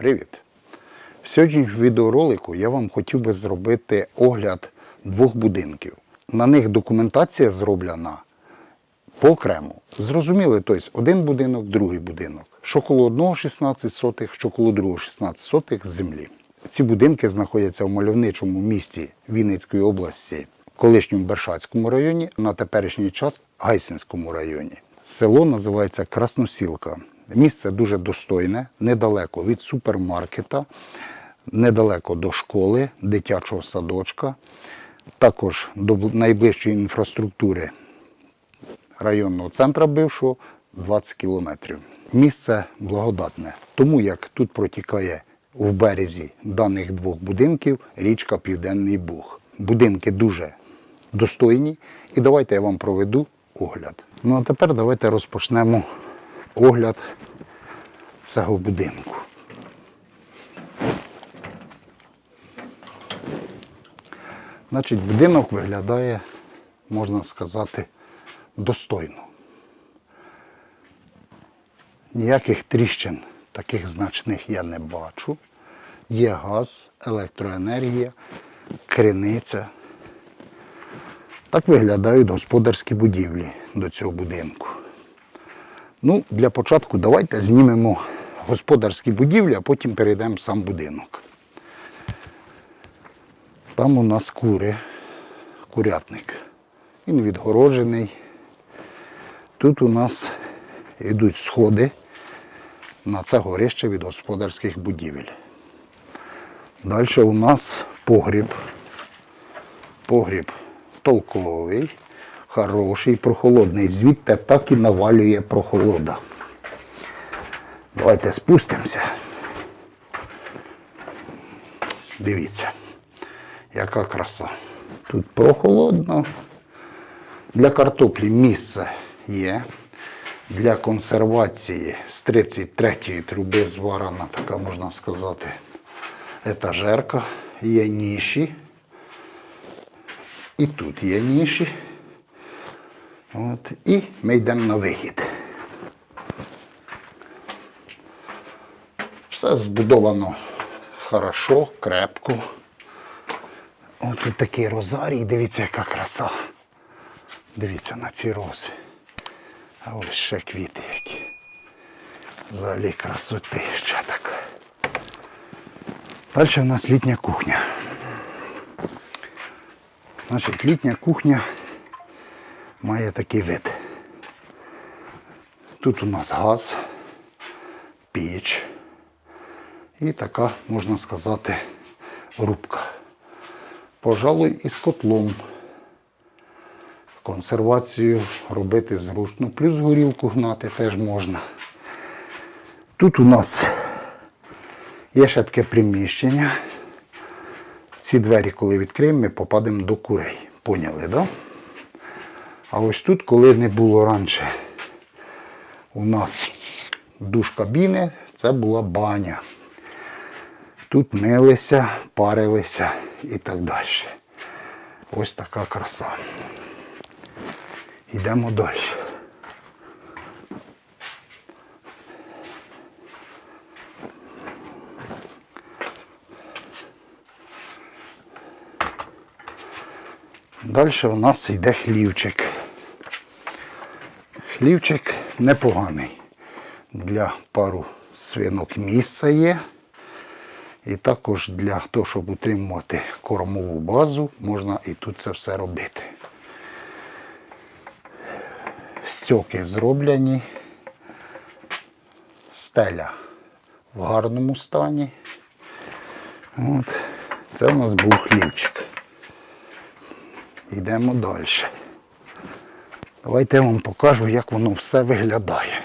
Привіт! В сьогоднішньому відеоролику я вам хотів би зробити огляд двох будинків. На них документація зроблена по-окремо. Зрозуміли, тобто один будинок, другий будинок. Що коло одного 16 сотих, що коло другого 16 сотих землі. Ці будинки знаходяться в мальовничому місті Вінницької області, колишньому Бершацькому районі, на теперішній час Гайсинському районі. Село називається Красносілка. Місце дуже достойне, недалеко від супермаркета, недалеко до школи, дитячого садочка, також до найближчої інфраструктури районного центру бившого 20 кілометрів. Місце благодатне, тому як тут протікає в березі даних двох будинків річка Південний Буг. Будинки дуже достойні, і давайте я вам проведу огляд. Ну а тепер давайте розпочнемо огляд цього будинку. Значить, будинок виглядає, можна сказати, достойно. Ніяких тріщин таких значних я не бачу. Є газ, електроенергія, криниця. Так виглядають господарські будівлі до цього будинку. Ну, для початку давайте знімемо господарські будівлі, а потім перейдемо в сам будинок. Там у нас кури, курятник. Він відгороджений. Тут у нас йдуть сходи на це горище від господарських будівель. Далі у нас погріб. Погріб толковий, хороший, прохолодний. Звідти так і навалює прохолода. Давайте спустимося. Дивіться, яка краса. Тут прохолодно. Для картоплі місце є. Для консервації з 33-ї труби зварена, така можна сказати, етажерка. Є ніші. І тут є ніші. От. І ми йдемо на вихід. Все збудовано хорошо, крепко. Ось тут такий розарій, дивіться, яка краса. Дивіться на ці рози. А ось ще квіти які. Взагалі красоти ще така. Далі в нас літня кухня. Значить, літня кухня має такий вид. Тут у нас газ, піч і така, можна сказати, рубка. Пожалуй, із котлом. Консервацію робити зручно. Плюс горілку гнати теж можна. Тут у нас є ще таке приміщення. Ці двері, коли відкриємо, ми попадемо до курей. Поняли, так? Да? А ось тут, коли не було раніше у нас душ кабіни, це була баня. Тут милися, парилися і так далі. Ось така краса. Йдемо далі. Далі у нас йде хлівчик. Хлівчик непоганий. Для пару свинок місця є. І також для того, щоб утримувати кормову базу, можна і тут це все робити. Стьоки зроблені. Стеля в гарному стані. От. Це у нас був хлівчик. Йдемо далі. Давайте я вам покажу, як воно все виглядає.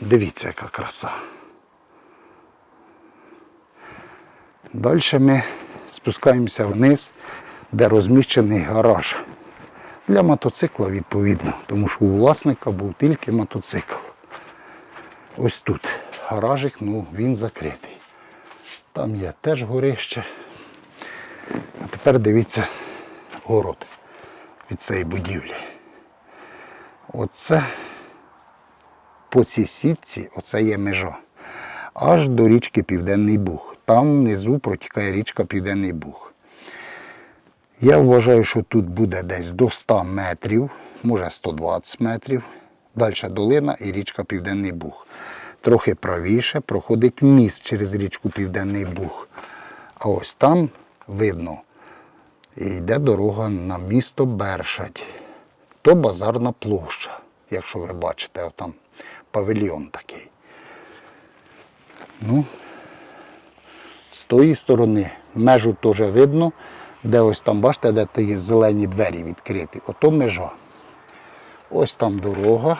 Дивіться, яка краса. Далі ми спускаємося вниз, де розміщений гараж. Для мотоцикла, відповідно, тому що у власника був тільки мотоцикл. Ось тут гаражик, ну він закритий. Там є теж горище. А тепер дивіться город від цієї будівлі. Оце по цій сітці, оце є межа. аж до річки Південний Буг. Там внизу протікає річка Південний Буг. Я вважаю, що тут буде десь до 100 метрів, може 120 метрів. Далі долина і річка Південний Буг. Трохи правіше проходить міст через річку Південний Буг. А ось там видно, і йде дорога на місто Бершадь. То базарна площа, якщо ви бачите, отам павільйон такий. Ну, з тої сторони межу теж видно, де ось там, бачите, де ті зелені двері відкриті. Ото межа. Ось там дорога.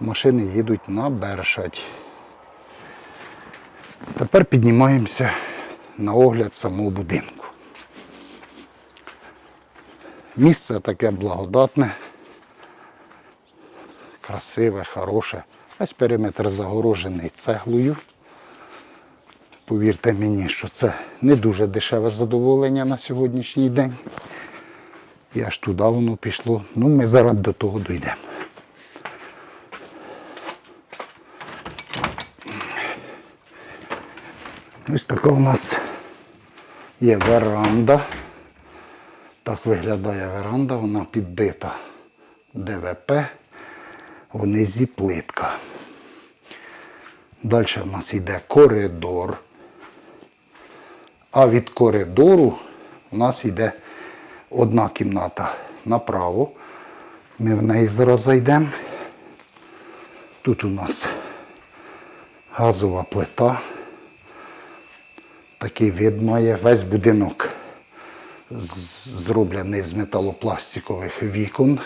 Машини їдуть на Бершадь. Тепер піднімаємося на огляд самого будинку. Місце таке благодатне, красиве, хороше. Весь периметр загорожений цеглою. Повірте мені, що це не дуже дешеве задоволення на сьогоднішній день. І аж туди воно пішло. Ну, ми зараз до того дійдемо. Ось така у нас є веранда. Так виглядає веранда, вона підбита ДВП, внизі плитка. Далі в нас йде коридор. А від коридору у нас йде одна кімната направо. Ми в неї зараз зайдемо. Тут у нас газова плита. Такий вид має весь будинок зроблений з металопластикових вікон.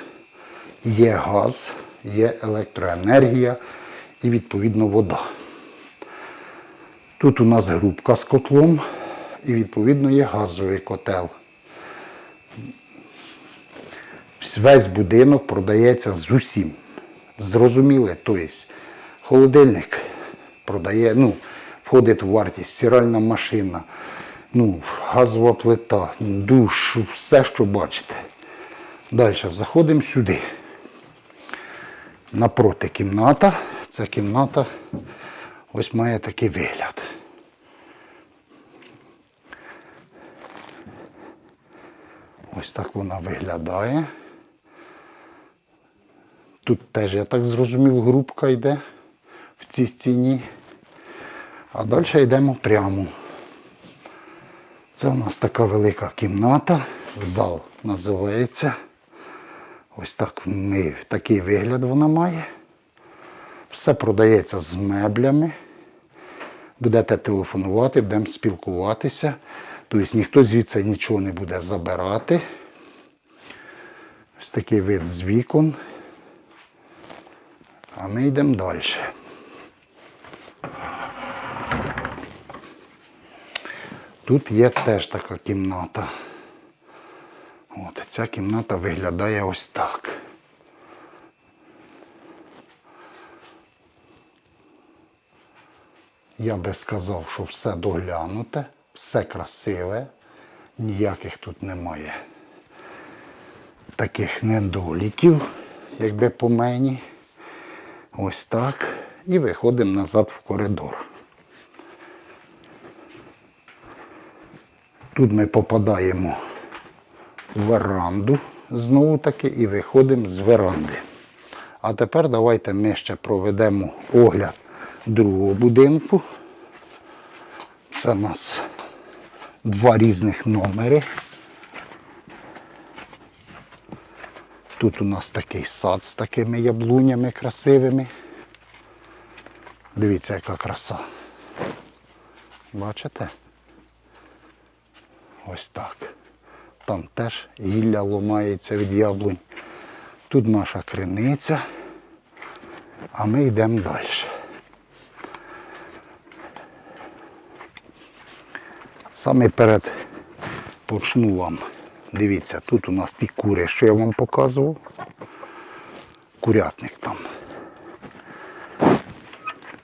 Є газ, є електроенергія і відповідно вода. Тут у нас грубка з котлом і відповідно є газовий котел. Весь будинок продається з усім. Зрозуміли, тобто холодильник продає, ну, входить в вартість, стиральна машина, ну, газова плита, душ, все, що бачите. Далі заходимо сюди. Напроти кімната. Ця кімната ось має такий вигляд. Ось так вона виглядає. Тут теж, я так зрозумів, грубка йде в цій стіні. А далі йдемо прямо. Це у нас така велика кімната, зал називається. Ось так ми, такий вигляд вона має. Все продається з меблями. Будете телефонувати, будемо спілкуватися. Тобто ніхто звідси нічого не буде забирати. Ось такий вид з вікон. А ми йдемо далі. Тут є теж така кімната. От ця кімната виглядає ось так. Я би сказав, що все доглянуте, все красиве, ніяких тут немає таких недоліків, якби по мені. Ось так. І виходимо назад в коридор. Тут ми попадаємо в веранду знову таки і виходимо з веранди. А тепер давайте ми ще проведемо огляд другого будинку. Це у нас два різних номери. Тут у нас такий сад з такими яблунями красивими. Дивіться, яка краса. Бачите? Ось так. Там теж гілля ломається від яблунь. Тут наша криниця, а ми йдемо далі. Саме перед почну вам. Дивіться, тут у нас ті кури, що я вам показував. Курятник там.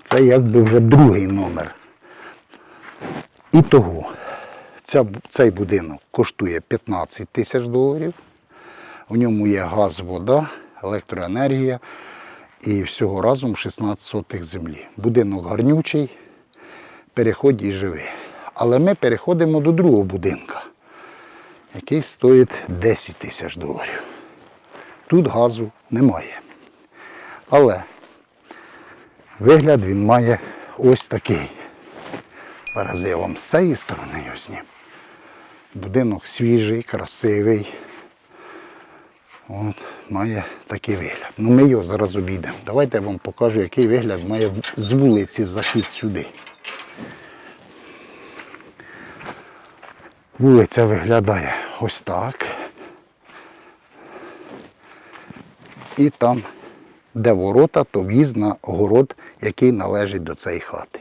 Це якби вже другий номер. І того, ця, цей будинок коштує 15 тисяч доларів. В ньому є газ, вода, електроенергія і всього разом 16 сотих землі. Будинок гарнючий, переходь і живи. Але ми переходимо до другого будинка, який стоїть 10 тисяч доларів. Тут газу немає. Але вигляд він має ось такий. Зараз я вам з цієї сторони його зніму. Будинок свіжий, красивий. От, має такий вигляд. Ну ми його зараз обійдемо. Давайте я вам покажу, який вигляд має з вулиці захід сюди. Вулиця виглядає ось так. І там, де ворота, то в'їзд на город, який належить до цієї хати.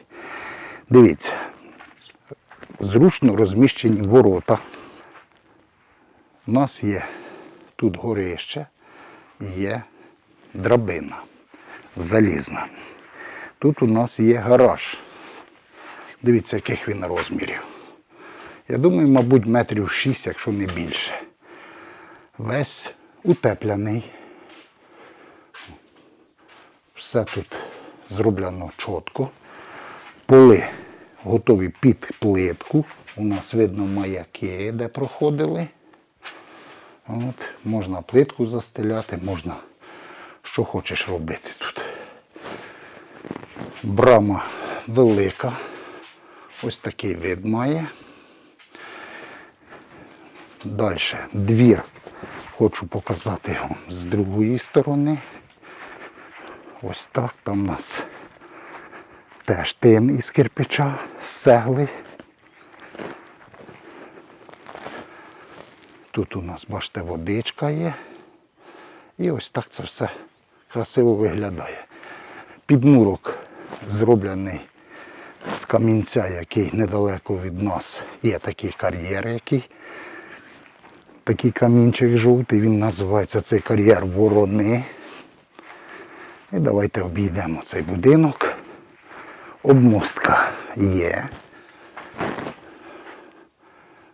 Дивіться, зручно розміщені ворота. У нас є тут горище, є драбина залізна. Тут у нас є гараж. Дивіться, яких він розмірів. Я думаю, мабуть, метрів 6, якщо не більше. Весь утепляний. Все тут зроблено чітко. Поли готові під плитку. У нас видно маяки, де проходили. От, можна плитку застеляти, можна що хочеш робити тут. Брама велика. Ось такий вид має. Далі двір. Хочу показати вам з другої сторони. Ось так там у нас теж тин із кирпича, з цегли. Тут у нас, бачите, водичка є. І ось так це все красиво виглядає. Підмурок зроблений з камінця, який недалеко від нас є такий кар'єр, який такий камінчик жовтий, він називається цей кар'єр ворони. І давайте обійдемо цей будинок. Обмостка є.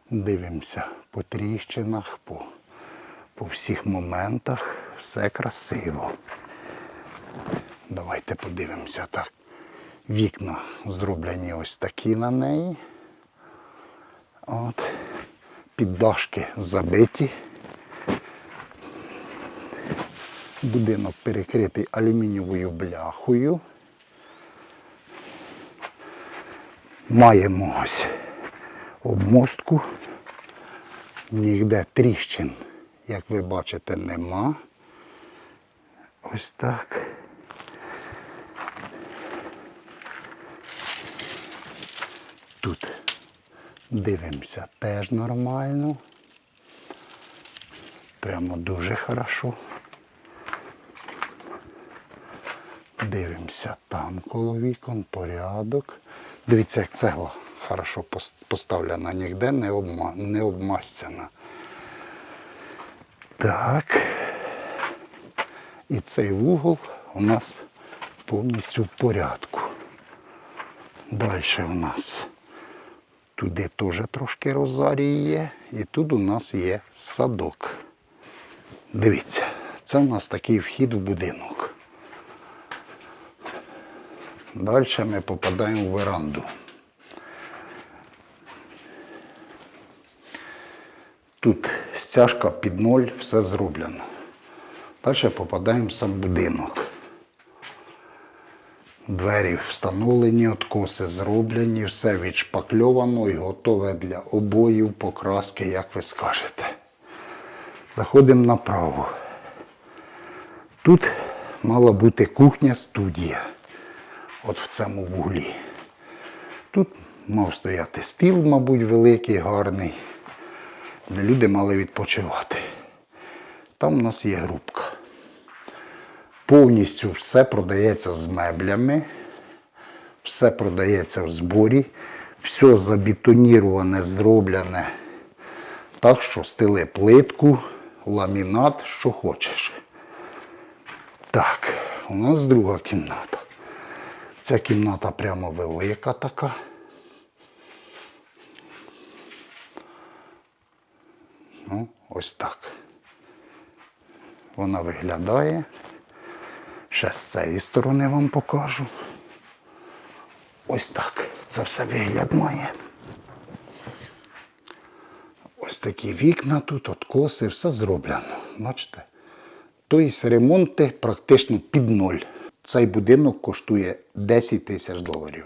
Дивимося по тріщинах, по, по всіх моментах. Все красиво. Давайте подивимося так. Вікна зроблені ось такі на неї. От. Піддашки забиті. Будинок перекритий алюмінієвою бляхою. Маємо ось обмостку. Ніде тріщин, як ви бачите, нема. Ось так. Тут дивимося теж нормально. Прямо дуже хорошо. Дивимося там коло вікон, порядок. Дивіться, як цегла хорошо поставлена, ніде не, обма... не обмастяна. Так. І цей вугол у нас повністю в порядку. Далі у нас туди теж трошки розарії є. І тут у нас є садок. Дивіться, це у нас такий вхід в будинок. Далі ми попадаємо в веранду. Тут стяжка під ноль, все зроблено. Далі попадаємо в сам будинок. Двері встановлені, откоси зроблені, все відшпакльовано і готове для обоїв, покраски, як ви скажете. Заходимо направо. Тут мала бути кухня-студія. От в цьому вуглі. Тут мав стояти стіл, мабуть, великий, гарний, де люди мали відпочивати. Там у нас є грубка. Повністю все продається з меблями, все продається в зборі, все забетоніроване, зроблене так, що стили плитку, ламінат, що хочеш. Так, у нас друга кімната. Ця кімната прямо велика така. Ну, ось так. Вона виглядає. Ще з цієї сторони вам покажу. Ось так це все вигляд має. Ось такі вікна тут, откоси, все зроблено. Бачите? Тобто ремонти практично під ноль. Цей будинок коштує 10 тисяч доларів.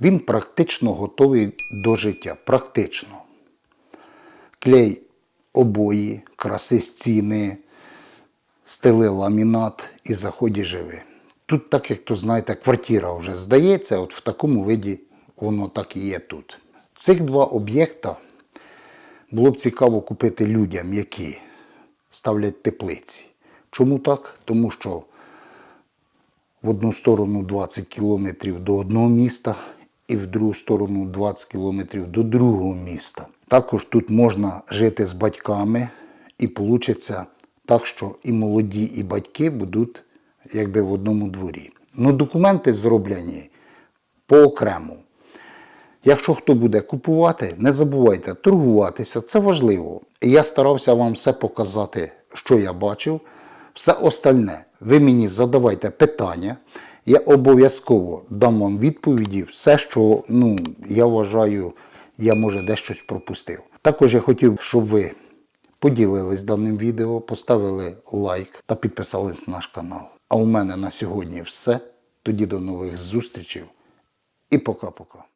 Він практично готовий до життя. Практично. Клей обої, краси стіни, стели ламінат і заході живи. Тут, так як то знаєте, квартира вже здається, от в такому виді воно так і є тут. Цих два об'єкта було б цікаво купити людям, які ставлять теплиці. Чому так? Тому що в одну сторону 20 кілометрів до одного міста і в другу сторону 20 кілометрів до другого міста. Також тут можна жити з батьками і вийде так, що і молоді, і батьки будуть якби в одному дворі. Ну, документи зроблені поокремо. Якщо хто буде купувати, не забувайте торгуватися, це важливо. І я старався вам все показати, що я бачив. Все остальне, ви мені задавайте питання. Я обов'язково дам вам відповіді, все, що ну, я вважаю, я може десь щось пропустив. Також я хотів, щоб ви поділились даним відео, поставили лайк та підписались на наш канал. А у мене на сьогодні все. Тоді до нових зустрічей і пока-пока.